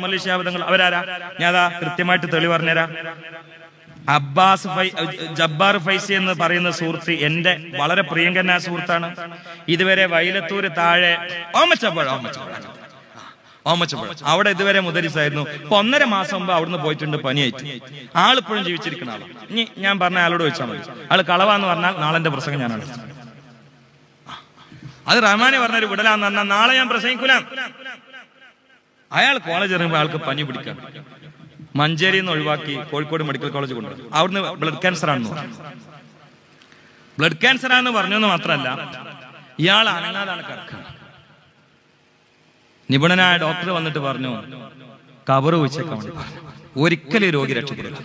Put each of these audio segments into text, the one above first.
മലേഷ്യാബദ്ധങ്ങൾ അവരാരാ? ഞാൻ അതാ കൃത്യമായിട്ട് തെളി പറഞ്ഞുതരാം. അബ്ബാസ് ഫൈ ജബ്ബാർ ഫൈസി എന്ന് പറയുന്ന സുഹൃത്ത് എന്റെ വളരെ പ്രിയങ്കരനായ സുഹൃത്താണ്. ഇതുവരെ വൈലത്തൂര് താഴെ ഓമച്ചപ്പഴ ഓമച്ചപ്പഴ. ഓമച്ചപ്പഴ. അവിടെ ഇതുവരെ മുദരിസായിരുന്നു. ഇപ്പൊ ഒന്നര മാസം മുമ്പ് അവിടുന്ന് പോയിട്ടുണ്ട് പനിയായിട്ട്. ആളിപ്പോഴും ജീവിച്ചിരിക്കുന്ന ആളാണ് ഇനി ഞാൻ പറഞ്ഞ ആളോട് ചോദിച്ചാൽ മതി. ആൾ കളവാന്ന് പറഞ്ഞാൽ നാളെ പ്രസംഗം ഞാനാണ്. അത് റഹ്മാനെ പറഞ്ഞൊരു വിടലാന്ന് പറഞ്ഞാൽ നാളെ ഞാൻ പ്രസംഗിക്കൂല അയാൾ കോളേജ് ഇറങ്ങുമ്പോൾ അയാൾക്ക് പനി പിടിക്കാം മഞ്ചേരിയിൽ നിന്ന് ഒഴിവാക്കി കോഴിക്കോട് മെഡിക്കൽ കോളേജ് കൊണ്ടുവരും അവിടുന്ന് ബ്ലഡ് ക്യാൻസർ ആണെന്ന് പറഞ്ഞു. ബ്ലഡ് ക്യാൻസർ ആണെന്ന് പറഞ്ഞെന്ന് മാത്രമല്ല ഇയാൾ അനങ്ങാതാണ് കിടക്കുന്നത് നിപുണനായ ഡോക്ടർ വന്നിട്ട് പറഞ്ഞു കബർ വെച്ചേക്കാൻ ഒരിക്കലും രോഗി രക്ഷപ്പെടില്ല.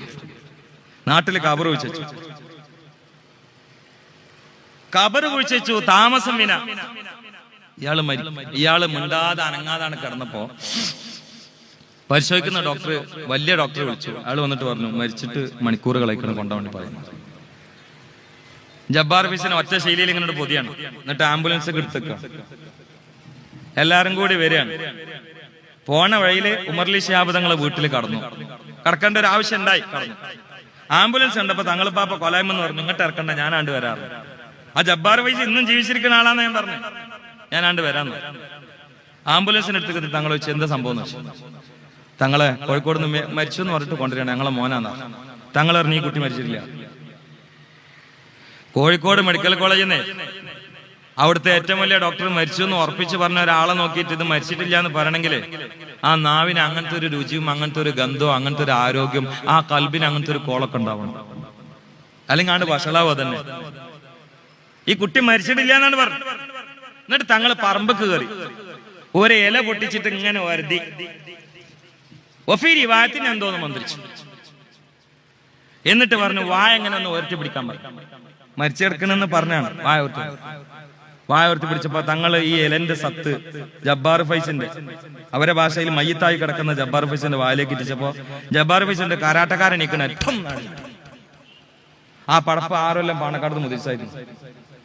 നാട്ടിൽ കബർ വെച്ചു കബർ കുഴിച്ചു താമസം വിന ഇയാൾ ഇയാൾ മിണ്ടാതെ അനങ്ങാതാണ് കിടന്നപ്പോ പരിശോധിക്കുന്ന ഡോക്ടർ വലിയ ഡോക്ടറെ വിളിച്ചു. അയാൾ വന്നിട്ട് പറഞ്ഞു മരിച്ചിട്ട് മണിക്കൂർ കളയിക്കണം കൊണ്ടാ വേണ്ടി പറയുന്നു. ജബ്ബാർ ഫീസിന് ഒറ്റ ശൈലിയിൽ ഇങ്ങനെ ഒരു പൊതിയാണ്. എന്നിട്ട് ആംബുലൻസ് ഒക്കെ എടുത്തേക്ക എല്ലാരും കൂടി വരികയാണ്. പോണ വഴിയിൽ ഉമർലി ശാബദങ്ങളെ വീട്ടിൽ കടന്നു. കടക്കേണ്ട ഒരു ആവശ്യം ഉണ്ടായി. കടന്നു ആംബുലൻസ് ഉണ്ടപ്പോ പാപ്പ കൊലായ്മെന്ന് പറഞ്ഞു ഇങ്ങോട്ട് ഇറക്കണ്ട ഞാനാണ്ട് വരാറ്. ആ ജബ്ബാർ വൈസ് ഇന്നും ജീവിച്ചിരിക്കുന്ന ആളാന്ന് ഞാൻ പറഞ്ഞു. ഞാനാണ്ട് വരാന്ന് ആംബുലൻസിന് എടുത്തിട്ട് തങ്ങൾ വെച്ച് എന്താ സംഭവം എന്ന് തങ്ങളെ കോഴിക്കോട് നിന്ന് മരിച്ചു എന്ന് പറഞ്ഞിട്ട് കൊണ്ടുവരികയാണ്. ഞങ്ങളെ മോനാന്നാ. തങ്ങൾ ഈ കുട്ടി മരിച്ചിട്ടില്ല. കോഴിക്കോട് മെഡിക്കൽ കോളേജിൽ നിന്ന് അവിടുത്തെ ഏറ്റവും വലിയ ഡോക്ടർ മരിച്ചു എന്ന് ഉറപ്പിച്ച് പറഞ്ഞ ഒരാളെ നോക്കിയിട്ട് ഇത് മരിച്ചിട്ടില്ല എന്ന് പറയണമെങ്കിൽ ആ നാവിന് അങ്ങനത്തെ ഒരു രുചിയും അങ്ങനത്തെ ഒരു ഗന്ധവും അങ്ങനത്തെ ഒരു ആരോഗ്യം ആ കൽബിന് അങ്ങനത്തെ ഒരു കോളൊക്കെ ഉണ്ടാവണം. അല്ലെങ്കിൽ ആണ്ട് വഷളാവോ തന്നെ ഈ കുട്ടി മരിച്ചിട്ടില്ല എന്നാണ് പറഞ്ഞത്. എന്നിട്ട് തങ്ങൾ പറമ്പക്ക് കയറി. ഒരു ഇല പൊട്ടിച്ചിട്ട് ഇങ്ങനെ വരുതി. വായത്തിന് എന്തോന്ന് മന്ത്രിച്ചു. എന്നിട്ട് പറഞ്ഞു വായ എങ്ങനെ ഒന്ന് ഉയർത്തി പിടിക്കാൻ പറഞ്ഞു മരിച്ചെടുക്കണെന്ന് പറഞ്ഞാണ് വായ ഉയർത്തി വായ ഉയർത്തി പിടിച്ചപ്പോ തങ്ങൾ ഈ എലന്റെ സത്ത് ജബ്ബാർ ഫൈസിന്റെ അവരെ ഭാഷയിൽ മയ്യത്തായി കിടക്കുന്ന ജബ്ബാർ ഫൈസിന്റെ വായിലേക്ക് ഇട്ടിച്ചപ്പോ ജബ്ബാർ ഫൈസിന്റെ കാരാട്ടക്കാരൻ നിൽക്കുന്ന ഏറ്റവും ആ പടപ്പ് ആരെല്ലാം പാണക്കാട് മുതിച്ചായിരുന്നു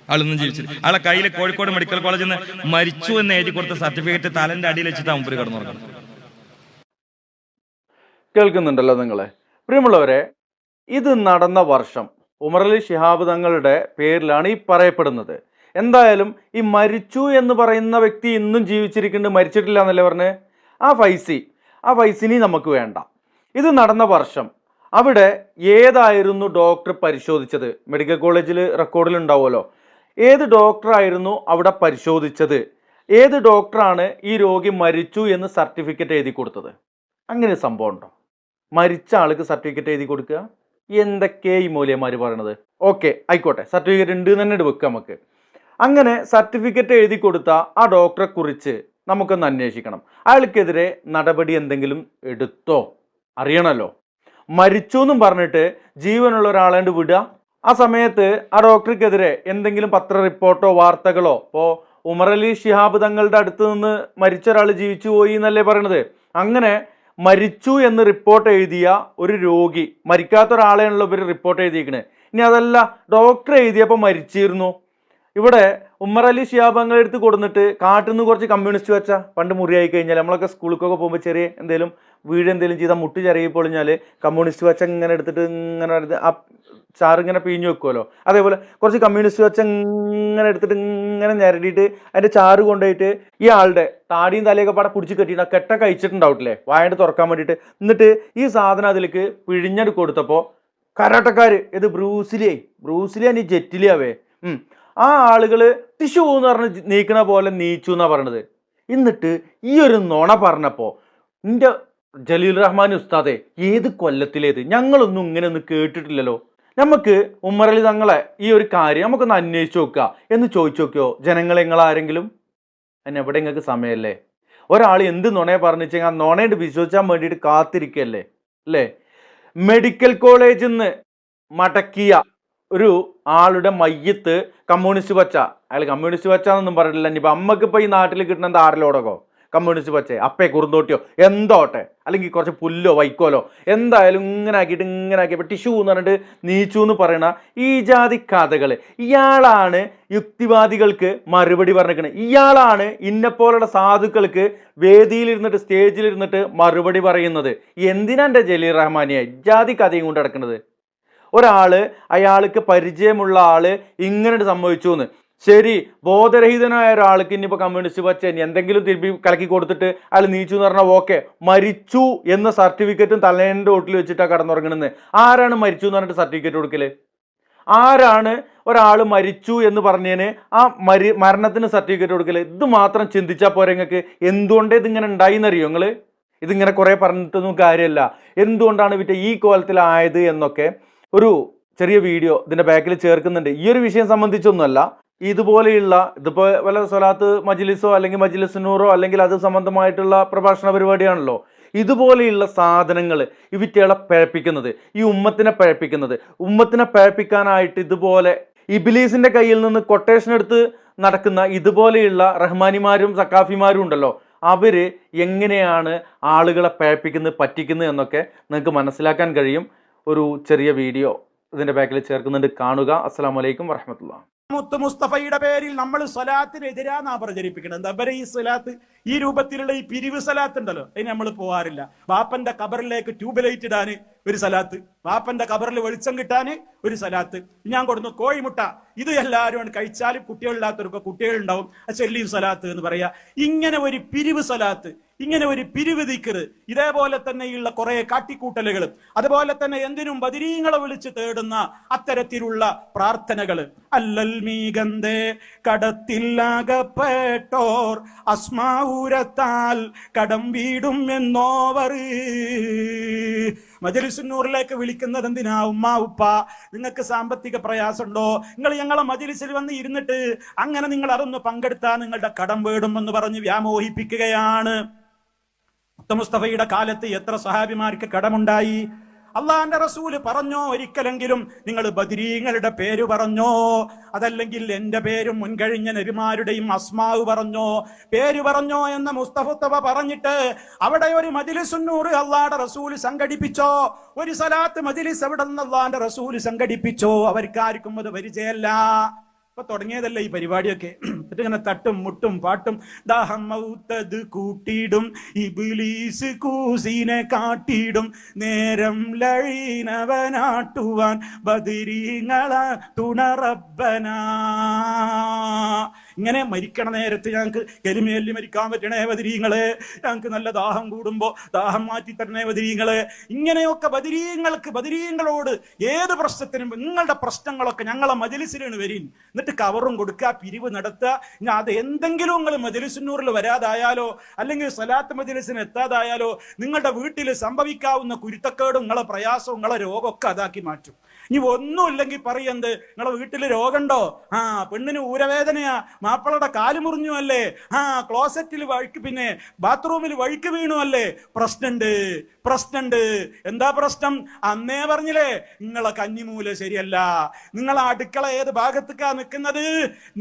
ആളൊന്നും ജീവിച്ചില്ല. ആളെ കയ്യിൽ കോഴിക്കോട് മെഡിക്കൽ കോളേജിൽ നിന്ന് മരിച്ചു എന്ന് എഴുതി കൊടുത്ത സർട്ടിഫിക്കറ്റ് തലന്റെ അടിയിൽ വെച്ചിട്ട് മുമ്പിൽ കടന്നു തുടങ്ങണം കേൾക്കുന്നുണ്ടല്ലോ നിങ്ങളെ. പ്രിയമുള്ളവരെ ഇത് നടന്ന വർഷം ഉമറലി ശിഹാബ് തങ്ങളുടെ പേരിലാണ് ഈ പറയപ്പെടുന്നത്. എന്തായാലും ഈ മരിച്ചു എന്ന് പറയുന്ന വ്യക്തി ഇന്നും ജീവിച്ചിരിക്കുന്നുണ്ട് മരിച്ചിട്ടില്ല എന്നല്ലേ പറഞ്ഞ്? ആ ഫൈസി ആ ഫൈസിനി നമുക്ക് വേണ്ട. ഇത് നടന്ന വർഷം അവിടെ ഏതായിരുന്നു ഡോക്ടർ പരിശോധിച്ചത്? മെഡിക്കൽ കോളേജിൽ റെക്കോർഡിൽ ഉണ്ടാവുമല്ലോ ഏത് ഡോക്ടറായിരുന്നു അവിടെ പരിശോധിച്ചത്? ഏത് ഡോക്ടറാണ് ഈ രോഗി മരിച്ചു എന്ന് സർട്ടിഫിക്കറ്റ് എഴുതി കൊടുത്തത്? അങ്ങനെ സംഭവം ഉണ്ടോ? മരിച്ച ആൾക്ക് സർട്ടിഫിക്കറ്റ് എഴുതി കൊടുക്കുക. എന്തൊക്കെ ഈ മൂല്യന്മാർ പറയണത്? ഓക്കെ ആയിക്കോട്ടെ. സർട്ടിഫിക്കറ്റ് ഉണ്ട് തന്നെ വെക്കുക നമുക്ക്. അങ്ങനെ സർട്ടിഫിക്കറ്റ് എഴുതി കൊടുത്ത ആ ഡോക്ടറെ കുറിച്ച് നമുക്കൊന്ന് അന്വേഷിക്കണം. അയാൾക്കെതിരെ നടപടി എന്തെങ്കിലും എടുത്തോ? അറിയണമല്ലോ മരിച്ചു എന്നും പറഞ്ഞിട്ട് ജീവനുള്ള ഒരാളേണ്ട് വിടുക. ആ സമയത്ത് ആ ഡോക്ടർക്കെതിരെ എന്തെങ്കിലും പത്ര റിപ്പോർട്ടോ വാർത്തകളോ? ഇപ്പോൾ ഉമർ അലി ഷിഹാബ് തങ്ങളുടെ അടുത്ത് നിന്ന് മരിച്ച ഒരാൾ ജീവിച്ചു പോയി എന്നല്ലേ പറയണത്? അങ്ങനെ മരിച്ചു എന്ന് റിപ്പോർട്ട് എഴുതിയ ഒരു രോഗി മരിക്കാത്ത ഒരാളെയാണല്ലോ ഇവർ റിപ്പോർട്ട് എഴുതിയിരിക്കുന്നത് ഇനി അതല്ല ഡോക്ടർ എഴുതിയപ്പോൾ മരിച്ചിരുന്നു. ഇവിടെ ഉമ്മർ അലി ഷിയാബങ്ങൾ എടുത്ത് കൊടുത്തിട്ട് കാട്ടിൽ നിന്ന് കുറച്ച് കമ്മ്യൂണിസ്റ്റ് വെച്ചാൽ പണ്ട് മുറിയായി കഴിഞ്ഞാൽ നമ്മളൊക്കെ സ്കൂളിലേക്കൊക്കെ പോകുമ്പോൾ ചെറിയ എന്തെങ്കിലും വീട് എന്തെങ്കിലും ചെയ്താൽ മുട്ടി ചെറിയ പൊളിഞ്ഞാൽ കമ്മ്യൂണിസ്റ്റ് വെച്ച ഇങ്ങനെ എടുത്തിട്ട് ഇങ്ങനെ എടുത്ത് ആ ചാറ് പിഴിഞ്ഞു വെക്കുമല്ലോ അതേപോലെ കുറച്ച് കമ്മ്യൂണിസ്റ്റ് വെച്ച ഇങ്ങനെ എടുത്തിട്ട് ഇങ്ങനെ ഞരടിയിട്ട് അതിന്റെ ചാറ് കൊണ്ടുപോയിട്ട് ഈ ആളുടെ താടിയും തലയൊക്കെ പാടെ പിടിച്ച് കെട്ടിയിട്ട് കെട്ട കഴിച്ചിട്ടുണ്ടാവില്ലേ വായണ്ട് തുറക്കാൻ വേണ്ടിയിട്ട്. എന്നിട്ട് ഈ സാധനം അതിലേക്ക് പിഴിഞ്ഞെടുക്ക് കൊടുത്തപ്പോൾ കരാട്ടക്കാര് ഇത് ബ്രൂസിലിയായി. ബ്രൂസിലിയാണ് ഈ ജെറ്റിലിയാവേ. ആ ആളുകൾ ടിഷ്യൂ എന്ന് പറഞ്ഞ് നീക്കണ പോലെ നീച്ചു എന്നാ പറയണത്. എന്നിട്ട് ഈ ഒരു നുണ പറഞ്ഞപ്പോൾ ഇന്റെ ജലീൽ റഹ്മാൻ ഉസ്താദെ ഏത് കൊല്ലത്തിലേത്? ഞങ്ങളൊന്നും ഇങ്ങനെ കേട്ടിട്ടില്ലല്ലോ. നമുക്ക് ഉമ്മറലി തങ്ങളെ ഈ ഒരു കാര്യം നമുക്കൊന്ന് അന്വേഷിച്ച് നോക്കുക. എന്ന് ചോദിച്ചു നോക്കിയോ? ജനങ്ങളെ നിങ്ങൾ ആരെങ്കിലും? അതിന് എവിടെ നിങ്ങൾക്ക് സമയമല്ലേ ഒരാൾ എന്ത് നുണയെ പറഞ്ഞിച്ചെങ്കിൽ ആ നുണയിട്ട് വിശ്വസിക്കാൻ വേണ്ടിയിട്ട് കാത്തിരിക്കല്ലേ? അല്ലേ? മെഡിക്കൽ കോളേജിൽ നിന്ന് മടക്കിയ ഒരു ആളുടെ മയ്യത്ത് കമ്മ്യൂണിസ്റ്റ് പച്ച. അയാൾ കമ്മ്യൂണിസ്റ്റ് പച്ച എന്നൊന്നും ഇനി ഇനിയിപ്പോൾ അമ്മയ്ക്ക് ഇപ്പം ഈ നാട്ടിൽ കിട്ടുന്ന ആറിലോടകോ കമ്മ്യൂണിസ്റ്റ് പച്ചേ അപ്പേ കുറുന്തോട്ടിയോ എന്തോട്ടെ അല്ലെങ്കിൽ കുറച്ച് പുല്ലോ വൈക്കോലോ എന്തായാലും ഇങ്ങനെ ആക്കിയിട്ട് ഇങ്ങനെ ആക്കിയപ്പോൾ ടിഷ്യൂ എന്ന് പറഞ്ഞിട്ട് നീച്ചു എന്ന് പറയണ ഈ ജാതി കഥകൾ ഇയാളാണ് യുക്തിവാദികൾക്ക് മറുപടി പറഞ്ഞിരിക്കുന്നത് ഇയാളാണ് ഇന്നെപ്പോലുള്ള സാധുക്കൾക്ക് വേദിയിലിരുന്നിട്ട് സ്റ്റേജിലിരുന്നിട്ട് മറുപടി പറയുന്നത്. എന്തിനാ എന്റെ ജലീൽ റഹ്മാനിയെ ജാതി കഥയും കൊണ്ട് നടക്കുന്നത് ഒരാൾ അയാൾക്ക് പരിചയമുള്ള ആൾ ഇങ്ങനെ സംഭവിച്ചു എന്ന്. ശരി ബോധരഹിതനായ ഒരാൾക്ക് ഇനിയിപ്പോൾ കമ്മ്യൂണിസ്റ്റ് പച്ച ഇനി എന്തെങ്കിലും തിരുപ്പി കലക്കി കൊടുത്തിട്ട് അയാൾ നീച്ചു എന്ന് പറഞ്ഞാൽ ഓക്കെ മരിച്ചു എന്ന സർട്ടിഫിക്കറ്റും തലേന്റെ ഓട്ടിൽ വെച്ചിട്ടാണ് കടന്നുറങ്ങണമെന്ന് ആരാണ് മരിച്ചു എന്ന് പറഞ്ഞിട്ട് സർട്ടിഫിക്കറ്റ് കൊടുക്കൽ? ആരാണ് ഒരാൾ മരിച്ചു എന്ന് പറഞ്ഞതിന് ആ മരി മരണത്തിന് സർട്ടിഫിക്കറ്റ് കൊടുക്കൽ? ഇത് മാത്രം ചിന്തിച്ചാൽ പോരെ നിങ്ങൾക്ക് എന്തുകൊണ്ട് ഇതിങ്ങനെ ഉണ്ടായിന്നറിയോ നിങ്ങൾ ഇതിങ്ങനെ കുറേ പറഞ്ഞിട്ടൊന്നും കാര്യമല്ല എന്തുകൊണ്ടാണ് വിറ്റ ഈ കോലത്തിലായത് എന്നൊക്കെ ഒരു ചെറിയ വീഡിയോ ഇതിന്റെ ബാക്കിൽ ചേർക്കുന്നുണ്ട്. ഈ ഒരു വിഷയം സംബന്ധിച്ചൊന്നുമല്ല. ഇതുപോലെയുള്ള ഇതിപ്പോ വല്ല സ്വലാത്ത് മജ്ലിസോ അല്ലെങ്കിൽ മജ്ലിസ് നൂറോ അല്ലെങ്കിൽ അത് സംബന്ധമായിട്ടുള്ള പ്രഭാഷണ പരിപാടിയാണല്ലോ. ഇതുപോലെയുള്ള സാധനങ്ങൾ ഈ വിറ്റകളെ പഴപ്പിക്കുന്നത് ഈ ഉമ്മത്തിനെ പഴപ്പിക്കുന്നത്. ഉമ്മത്തിനെ പഴപ്പിക്കാനായിട്ട് ഇതുപോലെ ഇബിലീസിന്റെ കയ്യിൽ നിന്ന് കൊട്ടേഷൻ എടുത്ത് നടക്കുന്ന ഇതുപോലെയുള്ള റഹ്മാനിമാരും സക്കാഫിമാരും ഉണ്ടല്ലോ. അവർ എങ്ങനെയാണ് ആളുകളെ പഴപ്പിക്കുന്നത് പറ്റിക്കുന്നത് എന്നൊക്കെ നിങ്ങൾക്ക് മനസ്സിലാക്കാൻ കഴിയും. ഒരു ചെറിയ വീഡിയോ ഇതിന്റെ ബാക്കിൽ ചേർക്കുന്നുണ്ട്. കാണുക. അസ്സാം വലൈക്കും വറഹമത്തുള്ള മുത്ത് മുസ്തഫയുടെ പേരിൽ നമ്മൾ സ്വലാത്തിന് എതിരാന്നാ പ്രചരിപ്പിക്കുന്നത്. എന്താ പറയുക ഈ സ്വലാത്ത്? ഈ രൂപത്തിലുള്ള ഈ പിരിവ് സലാത്ത് ഉണ്ടല്ലോ. അതിന് നമ്മൾ പോവാറില്ല. വാപ്പന്റെ കബറിലേക്ക് ട്യൂബ് ലൈറ്റ് ഇടാന് ഒരു സലാത്ത് വാപ്പന്റെ കബറിൽ വെളിച്ചം കിട്ടാന് ഒരു സലാത്ത് ഞാൻ കൊടുന്നു കോഴിമുട്ട ഇത് എല്ലാവരും കഴിച്ചാൽ കുട്ടികളില്ലാത്തവർക്ക് കുട്ടികളുണ്ടാവും. ചെല്ലിയും സലാത്ത് എന്ന് പറയാ. ഇങ്ങനെ ഒരു പിരിവ് സലാത്ത് ഇങ്ങനെ ഒരു പിരിവ് ദിക്കറ് ഇതേപോലെ തന്നെയുള്ള കുറെ കാട്ടിക്കൂട്ടലുകൾ അതുപോലെ തന്നെ എന്തിനും ബദിരീങ്ങളെ വിളിച്ച് തേടുന്ന അത്തരത്തിലുള്ള പ്രാർത്ഥനകൾ അല്ലൽ കടത്തിൽ കടത്തില്ലാകപ്പെട്ടോർ അസ്മാവൂരത്താൽ കടം വീടും എന്നോവർ. മജലിസിനൂറിലേക്ക് വിളിക്കുന്നത് എന്തിനാ ഉമ്മ ഉപ്പ? നിങ്ങൾക്ക് സാമ്പത്തിക പ്രയാസമുണ്ടോ? നിങ്ങൾ ഞങ്ങളെ മജലിസിൽ വന്ന് ഇരുന്നിട്ട് അങ്ങനെ നിങ്ങൾ അതൊന്ന് പങ്കെടുത്താൽ നിങ്ങളുടെ കടം വീടും എന്ന് പറഞ്ഞ് വ്യാമോഹിപ്പിക്കുകയാണ്. മുസ്തഫയുടെ കാലത്ത് എത്ര സഹാബിമാർക്ക് കടമുണ്ടായി? അള്ളാന്റെ റസൂൽ പറഞ്ഞോ ഒരിക്കലെങ്കിലും? നിങ്ങൾ ബദിരീങ്ങളുടെ പേര് പറഞ്ഞോ? അതല്ലെങ്കിൽ എന്റെ പേരും മുൻകഴിഞ്ഞ നബിമാരുടെയും അസ്മാവ് പറഞ്ഞോ? പേര് പറഞ്ഞോ എന്ന മുസ്തഫുത്തവ പറഞ്ഞിട്ട് അവിടെ ഒരു മതിലിസുന്നൂറ് അള്ളാന്റെ റസൂൽ സംഘടിപ്പിച്ചോ? ഒരു സലാത്ത് മതിലിസ് എവിടെ നിന്ന് അള്ളാന്റെ റസൂൽ സംഘടിപ്പിച്ചോ? അവർക്കാർക്കും അത് പരിചയമല്ല. ഇപ്പൊ തുടങ്ങിയതല്ലേ ഈ പരിപാടിയൊക്കെ? എന്നിട്ട് ഇങ്ങനെ തട്ടും മുട്ടും പാട്ടും ദാഹം മൗത്തത് കൂട്ടിയിടും ഇബിലീസ് കൂസിനെ കാട്ടിയിടും. നേരം ലഴീനവനാട്ടുവാൻ ബദിരീങ്ങള തുണറബന ഇങ്ങനെ മരിക്കണ നേരത്ത് ഞങ്ങൾക്ക് എലിമേലി മരിക്കാൻ പറ്റണേ ബദിരീങ്ങളെ. ഞങ്ങൾക്ക് നല്ല ദാഹം കൂടുമ്പോൾ ദാഹം മാറ്റി തരണേ ബദിരീങ്ങളെ. ഇങ്ങനെയൊക്കെ ബദിരീങ്ങൾക്ക് ബദിരീങ്ങളോട് ഏത് പ്രശ്നത്തിനും നിങ്ങളുടെ പ്രശ്നങ്ങളൊക്കെ ഞങ്ങളെ മജലിസിലാണ് വരീൻ. എന്നിട്ട് കവറും കൊടുക്കുക പിരിവ് നടത്തുക. ഇനി അത് എന്തെങ്കിലും നിങ്ങൾ മജലിസിനൂറിൽ വരാതായാലോ അല്ലെങ്കിൽ സലാത്ത് മജലിസിന് എത്താതായാലോ നിങ്ങളുടെ വീട്ടിൽ സംഭവിക്കാവുന്ന കുരുത്തക്കേടും നിങ്ങളെ പ്രയാസവും നിങ്ങളെ രോഗമൊക്കെ അതാക്കി മാറ്റും. ഇനി ഒന്നുമില്ലെങ്കിൽ പറയെന്ത് നിങ്ങളെ വീട്ടിൽ രോഗമുണ്ടോ? ആ പെണ്ണിന് ഊരവേദനയാ. മാപ്പിളയുടെ കാൽ മുറിഞ്ഞു അല്ലേ ആ ക്ലോസറ്റിൽ വഴിക്ക് പിന്നെ ബാത്റൂമിൽ വഴിക്ക് വീണു അല്ലേ പ്രശ്നമുണ്ട് പ്രശ്നമുണ്ട് എന്താ പ്രശ്നം? അന്നേ പറഞ്ഞില്ലേ നിങ്ങളെ കഞ്ഞിമൂല ശരിയല്ല. നിങ്ങളെ അടുക്കള ഏത് ഭാഗത്തേക്കാ നിൽക്കുന്നത്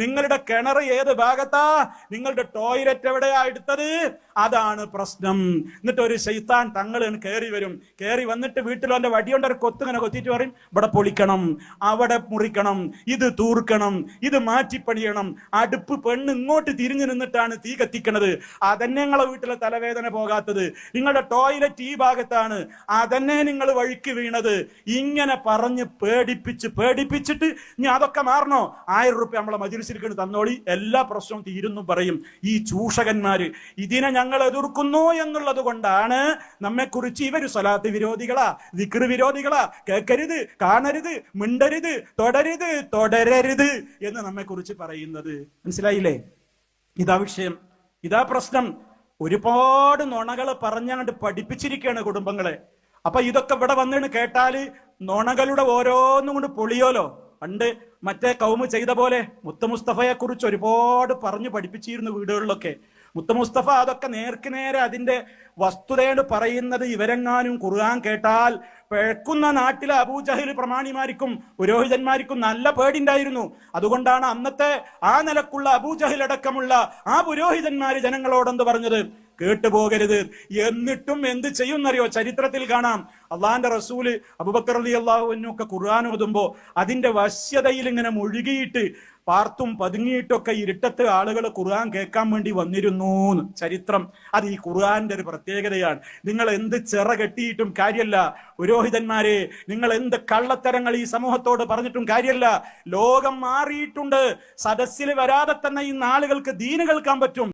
നിങ്ങളുടെ കിണർ ഏത് ഭാഗത്താ? നിങ്ങളുടെ ടോയ്ലറ്റ് എവിടെയാ എടുത്തത്? അതാണ് പ്രശ്നം. എന്നിട്ട് ഒരു ശൈത്താൻ തങ്ങൾ കയറി വരും. കയറി വന്നിട്ട് വീട്ടിൽ അവന്റെ വടിയുണ്ട് ഒരു കൊത്തിങ്ങനെ കൊത്തിയിട്ട് പറയും ഇവിടെ പൊളിക്കണം അവിടെ മുറിക്കണം ഇത് തൂർക്കണം ഇത് മാറ്റിപ്പണിയണം. അടുപ്പ് പെണ്ണ് ഇങ്ങോട്ട് തിരിഞ്ഞു നിന്നിട്ടാണ് തീ കത്തിക്കണത്. അതന്നെ നിങ്ങളെ വീട്ടിലെ തലവേദന പോകാത്തത്. നിങ്ങളുടെ ടോയ്ലറ്റ് ഈ ഭാഗത്താണ്. അതന്നെ നിങ്ങൾ വഴിക്ക് വീണത്. ഇങ്ങനെ പറഞ്ഞ് പേടിപ്പിച്ച് പേടിപ്പിച്ചിട്ട് ഇനി അതൊക്കെ മാറണോ? ആയിരം റുപ്യ നമ്മളെ മജിലിസിരിക്കണ് തന്നോളി. എല്ലാ പ്രശ്നവും തീരുന്നു പറയും. ഈ ചൂഷകന്മാര് ഇതിനെ ഞങ്ങൾ എതിർക്കുന്നു എന്നുള്ളത് കൊണ്ടാണ് നമ്മെക്കുറിച്ച് ഇവർ സ്വലാത്ത് വിരോധികളാ. വിക്ർ വിരോധികളാ. കേൾക്കരുത് കാണരുത് മിണ്ടരുത് തുടരുത് തുടരരുത് എന്ന് നമ്മെക്കുറിച്ച് പറയുന്നത്. മനസ്സിലായില്ലേ? ഇതാ വിഷയം. ഇതാ പ്രശ്നം. ഒരുപാട് നുണകൾ പറഞ്ഞാണ്ട് പഠിപ്പിച്ചിരിക്കുകയാണ് കുടുംബങ്ങളെ. അപ്പൊ ഇതൊക്കെ ഇവിടെ വന്നിട്ട് കേട്ടാൽ നുണകളുടെ ഓരോന്നും കൊണ്ട് പൊളിയോലോ? പണ്ട് മറ്റേ കൗമ് ചെയ്ത പോലെ മുത്ത മുസ്തഫയെ കുറിച്ച് ഒരുപാട് പറഞ്ഞു പഠിപ്പിച്ചിരുന്നു വീടുകളിലൊക്കെ. മുത്ത മുസ്തഫ അതൊക്കെ നേർക്ക് നേരെ അതിന്റെ വസ്തുതയോട് പറയുന്നത് ഇവരെങ്ങാനും കുറുകാൻ കേട്ടാൽ പിഴക്കുന്ന നാട്ടിലെ അബൂജഹിൽ പ്രമാണിമാർക്കും പുരോഹിതന്മാർക്കും നല്ല പേടിണ്ടായിരുന്നു അതുകൊണ്ടാണ് അന്നത്തെ ആ നിലക്കുള്ള അബൂജഹിൽ അടക്കമുള്ള ആ പുരോഹിതന്മാര് ജനങ്ങളോടെന്ത് പറഞ്ഞത്? കേട്ടുപോകരുത്. എന്നിട്ടും എന്ത് ചെയ്യുന്നറിയോ? ചരിത്രത്തിൽ കാണാം. അള്ളാന്റെ റസൂൽ അബുബക്കർ അലി അള്ളാഹുവിനൊക്കെ ഖുർആൻ ഓതുമ്പോ അതിന്റെ വശ്യതയിൽ ഇങ്ങനെ മുഴുകിയിട്ട് പാർത്തും പതുങ്ങിയിട്ടൊക്കെ ഇരുട്ടത്ത് ആളുകൾ ഖുർആൻ കേൾക്കാൻ വേണ്ടി വന്നിരുന്നു ചരിത്രം. അത് ഈ ഖുർആന്റെ ഒരു പ്രത്യേകതയാണ്. നിങ്ങൾ എന്ത് ചിറ കെട്ടിയിട്ടും കാര്യമല്ല പുരോഹിതന്മാരെ നിങ്ങൾ എന്ത് കള്ളത്തരങ്ങൾ ഈ സമൂഹത്തോട് പറഞ്ഞിട്ടും കാര്യമല്ല ലോകം മാറിയിട്ടുണ്ട്. സദസ്സിൽ വരാതെ തന്നെ ഈ നാളുകൾക്ക് ദീന് കേൾക്കാൻ പറ്റും.